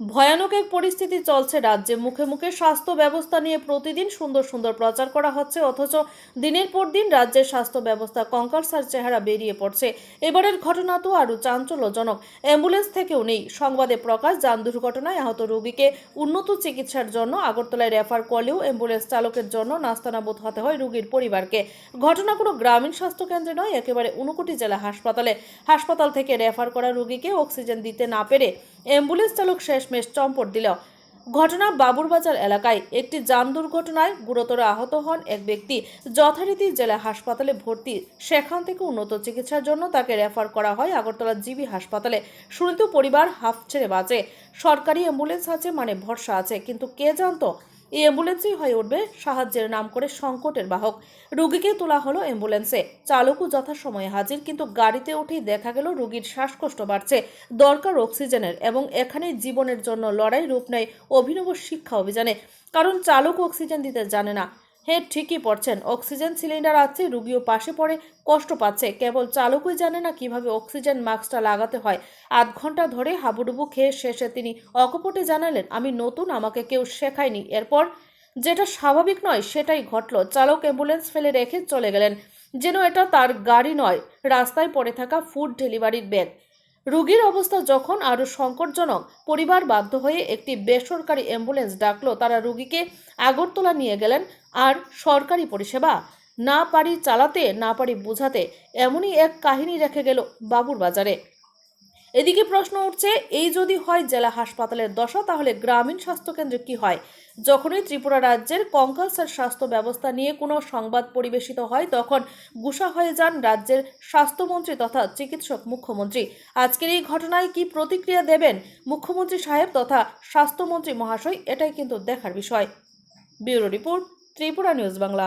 ভয়ানক এক পরিস্থিতি চলছে রাজ্যে। মুখে মুখে স্বাস্থ্য ব্যবস্থা নিয়ে প্রতিদিন সুন্দর সুন্দর প্রচার করা হচ্ছে, অথচ দিনের পর দিন রাজ্যের স্বাস্থ্য ব্যবস্থা কঙ্কালসার চেহারা বেরিয়ে পড়ছে। এবারের ঘটনা তো আরও চাঞ্চল্যজনক। অ্যাম্বুলেন্স থেকেও নেই। সংবাদে প্রকাশ, যান দুর্ঘটনায় আহত রোগীকে উন্নত চিকিৎসার জন্য আগরতলায় রেফার করলেও অ্যাম্বুলেন্স চালকের জন্য নাস্তানাবুদ হতে হয় রোগীর পরিবারকে। ঘটনা কোনো গ্রামীণ স্বাস্থ্যকেন্দ্রে নয়, একেবারে ঊনকোটি জেলা হাসপাতালে। হাসপাতাল থেকে রেফার করা রোগীকে অক্সিজেন দিতে না পেরে অ্যাম্বুলেন্স চালক শেষমেশ চম্পট দিল। ঘটনা বাবুরবাজার এলাকায়। একটি যান দুর্ঘটনায় গুরুতর আহত হন এক ব্যক্তি। যথারীতি জেলা হাসপাতালে ভর্তি। সেখান থেকে উন্নত চিকিৎসার জন্য তাকে রেফার করা হয় আগরতলা জিবি হাসপাতালে। শুনিত পরিবার হাফ ছেড়ে বাঁচে। সরকারি অ্যাম্বুলেন্স আছে মানে ভরসা আছে, কিন্তু কে জানতো এই অ্যাম্বুলেন্সই হয়ে উঠবে সাহায্যের নাম করে সংকটের বাহক। রুগীকে তোলা হলো অ্যাম্বুলেন্সে। চালকও যথাসময়ে হাজির, কিন্তু গাড়িতে উঠেই দেখা গেল রুগীর শ্বাসকষ্ট বাড়ছে। দরকার অক্সিজেনের এবং এখানে জীবনের জন্য লড়াই রূপ নেয় অভিনব শিক্ষা অভিযানে। কারণ চালক অক্সিজেন দিতে জানে না। হ্যাঁ ঠিকই পড়ছেন অক্সিজেন সিলিন্ডার আছে, রুগীও পাশে পড়ে, কষ্ট পাচ্ছে। কেবল চালকই জানে না কীভাবে অক্সিজেন মাস্কটা লাগাতে হয়। আধ ঘণ্টা ধরে হাবুডুবু খেয়ে শেষে তিনি অকপটে জানালেন, আমি নতুন, আমাকে কেউ শেখায়নি। এরপর, যেটা স্বাভাবিক নয়, সেটাই ঘটল। চালক অ্যাম্বুলেন্স ফেলে রেখে চলে গেলেন। যেন এটা তার গাড়ি নয়। রাস্তায় পড়ে থাকা ফুড ডেলিভারির ব্যাগ। রোগীর অবস্থা যখন আরও সংকটজনক, পরিবার বাধ্য হয়ে একটি বেসরকারি অ্যাম্বুলেন্স ডাকলো, তারা রোগীকে আগরতলা নিয়ে গেলেন আর সরকারি পরিষেবা। না পারি চালাতে, না পারি বোঝাতে, এমনই এক কাহিনী রেখে গেল বাবুর বাজারে। এদিকে প্রশ্ন উঠছে, এই যদি হয় জেলা হাসপাতালের দশা, তাহলে গ্রামীণ স্বাস্থ্যকেন্দ্রে কি হয়? যখনই ত্রিপুরা রাজ্যের কঙ্কালসার স্বাস্থ্য ব্যবস্থা নিয়ে কোনো সংবাদ পরিবেশিত হয়, তখন গুসা হয়ে যান রাজ্যের স্বাস্থ্যমন্ত্রী তথা চিকিৎসক মুখ্যমন্ত্রী। আজকের এই ঘটনায় কি প্রতিক্রিয়া দেবেন মুখ্যমন্ত্রী সাহেব তথা স্বাস্থ্যমন্ত্রী মহাশয়, এটাই কিন্তু দেখার বিষয়। Bureau report, Tripura news Bangla.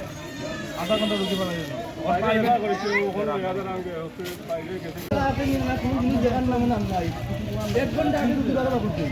আধা ঘণ্টা রুগী পালা যাবে এক ঘণ্টা আগে রুগী পালা করতে